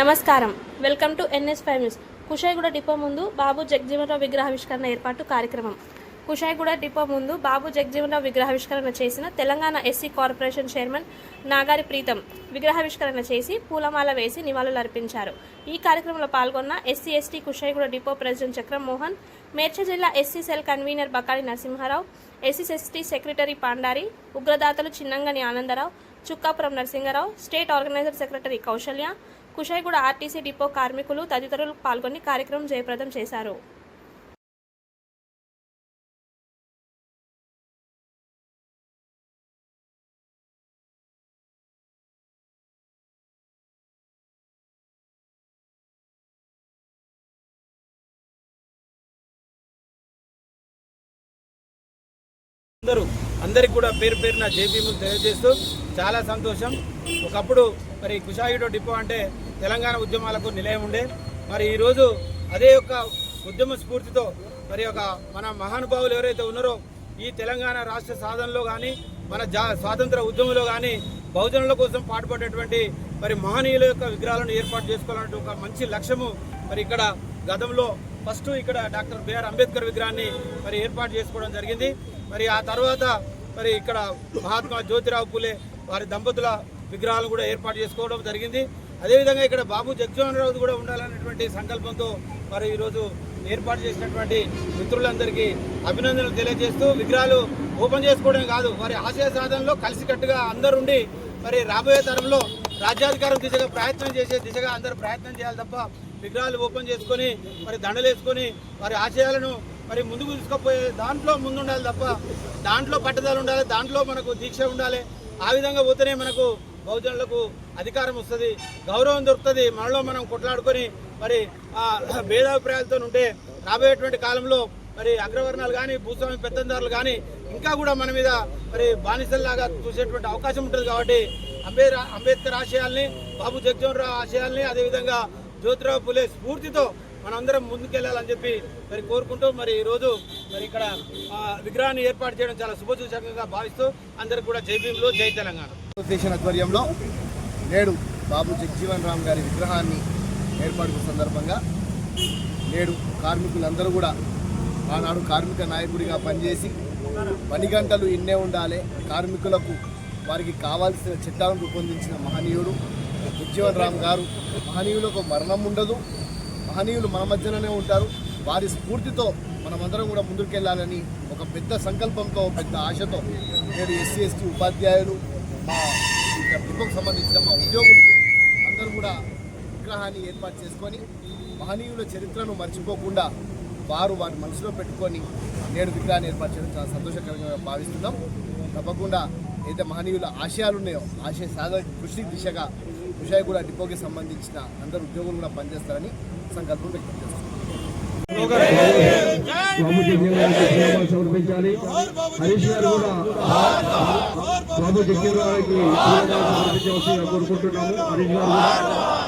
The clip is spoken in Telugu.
నమస్కారం. Welcome to NS five news. Kushaiguda depot ముందు బాబు జగజీవనరావు విగ్రహావిష్కరణ ఏర్పాటు కార్యక్రమం. కుషాయిగూడ డిపో ముందు బాబు జగజీవనరావు విగ్రహావిష్కరణ చేసిన Telangana SC corporation chairman Nagari Preetham విగ్రహావిష్కరణ చేసి పూలమాల వేసి నివాళులర్పించారు ఈ కార్యక్రమంలో పాల్గొన్న SC ST Kushaiguda depot president Chakram Mohan Medchal జిల్లా SC cell convener Bakadi Narasimharao SC ST secretary Pandari ఉగ్రదాతలు Chinnangani Anandarao Chukkapuram Narasimharao state organiser secretary Kaushalya Kushaiguda RTC depot కార్మికులు తదితరులు పాల్గొని కార్యక్రమం జయప్రదం చేశారు. అందరూ అందరికి కూడా పేరు పేరున జేపీలు తెలియజేస్తూ చాలా సంతోషం. ఒకప్పుడు మరి కుషాయిడో డిపో అంటే తెలంగాణ ఉద్యమాలకు నిలయం ఉండే. మరి ఈరోజు అదే యొక్క ఉద్యమ స్ఫూర్తితో మరి ఒక మన మహానుభావులు ఎవరైతే ఉన్నారో ఈ తెలంగాణ రాష్ట్ర సాధనలో కానీ మన జా స్వాతంత్ర ఉద్యమంలో కానీ బహుజనుల కోసం పాటుపడేటువంటి మరి మహనీయుల యొక్క విగ్రహాలను ఏర్పాటు చేసుకోవాలంటే ఒక మంచి లక్ష్యము మరి ఇక్కడ గతంలో ఫస్ట్ ఇక్కడ డాక్టర్ బిఆర్ అంబేద్కర్ విగ్రహాన్ని మరి ఏర్పాటు చేసుకోవడం జరిగింది. మరి ఆ తర్వాత మరి ఇక్కడ మహాత్మా జ్యోతిరావు పూలే వారి దంపతుల విగ్రహాలు కూడా ఏర్పాటు చేసుకోవడం జరిగింది. అదేవిధంగా ఇక్కడ బాబు జగ్జోహన్ రావు కూడా ఉండాలనేటువంటి సంకల్పంతో మరి ఈరోజు ఏర్పాటు చేసినటువంటి మిత్రులందరికీ అభినందనలు తెలియజేస్తూ విగ్రహాలు ఓపెన్ చేసుకోవడం కాదు వారి ఆశయ సాధనలో కలిసికట్టుగా అందరుండి మరి రాబోయే తరంలో రాజ్యాధికారం దిశగా ప్రయత్నం చేసే దిశగా అందరూ ప్రయత్నం చేయాలి తప్ప విగ్రహాలు ఓపెన్ చేసుకొని మరి దండలేసుకొని వారి ఆశయాలను మరి ముందుకు తీసుకుపోయే దాంట్లో ముందుండాలి తప్ప దాంట్లో పట్టుదల ఉండాలి దాంట్లో మనకు దీక్ష ఉండాలి. ఆ విధంగా పోతేనే మనకు బహుజనులకు అధికారం వస్తుంది గౌరవం దొరుకుతుంది మనలో మనం కొట్లాడుకొని మరి భేదాభిప్రాయాలతో ఉంటే రాబోయేటువంటి కాలంలో మరి అగ్రవర్ణాలు కానీ భూస్వామి పెత్తందారులు కానీ ఇంకా కూడా మన మీద మరి బానిసల్లాగా చూసేటువంటి అవకాశం ఉంటుంది కాబట్టి అంబేద్ అంబేద్కర్ ఆశయాల్ని బాబు జగజీవన్ రావు ఆశయాల్ని అదేవిధంగా జ్యోతిరావు పులే స్ఫూర్తితో మనందరం ముందుకెళ్ళాలని చెప్పి మరి కోరుకుంటూ మరి ఈరోజు మరి ఇక్కడ విగ్రహాన్ని ఏర్పాటు చేయడం చాలా శుభసూచకంగా భావిస్తూ అందరికి కూడా జై భీములు జై తెలంగాణ. అసోసియేషన్ ఆధ్వర్యంలో నేడు బాబు జగజీవన్ రామ్ గారి విగ్రహాన్ని ఏర్పాటు సందర్భంగా నేడు కార్మికులందరూ కూడా ఆనాడు కార్మిక నాయకుడిగా పనిచేసి పని గంటలు ఇన్నే ఉండాలి. కార్మికులకు వారికి కావాల్సిన చట్టాలను రూపొందించిన మహనీయుడు జగజీవన్ రామ్ గారు. మహనీయులకు మరణం ఉండదు. మహనీయులు మన మధ్యలోనే ఉంటారు. వారి స్ఫూర్తితో మనమందరం కూడా ముందుకెళ్ళాలని ఒక పెద్ద సంకల్పంతో పెద్ద ఆశతో నేడు ఎస్సీ ఎస్టీ ఉపాధ్యాయులు మా డిపోకు సంబంధించిన మా ఉద్యోగులు అందరూ కూడా విగ్రహాన్ని ఏర్పాటు చేసుకొని మహనీయుల చరిత్రను మర్చిపోకుండా వారు వారి మనసులో పెట్టుకొని నేడు విగ్రహాన్ని ఏర్పాటు చేయడం చాలా సంతోషకరంగా భావిస్తున్నాం. తప్పకుండా ఏదైతే మహనీయుల ఆశయాలు ఉన్నాయో ఆశయ సాధన కృషి దిశగా విషయగూడ డిపోకి సంబంధించిన అందరు ఉద్యోగులు కూడా పనిచేస్తారని సంకల్పం వ్యక్తం చేస్తున్నాం. గారికి ధన్యవాదాలు సమర్పించాలి. హరీష్ గారు కూడా గారికి ధన్యవాదాలు సమర్పించవలసిందిగా కోరుకుంటున్నాము. హరీష్ గారు కూడా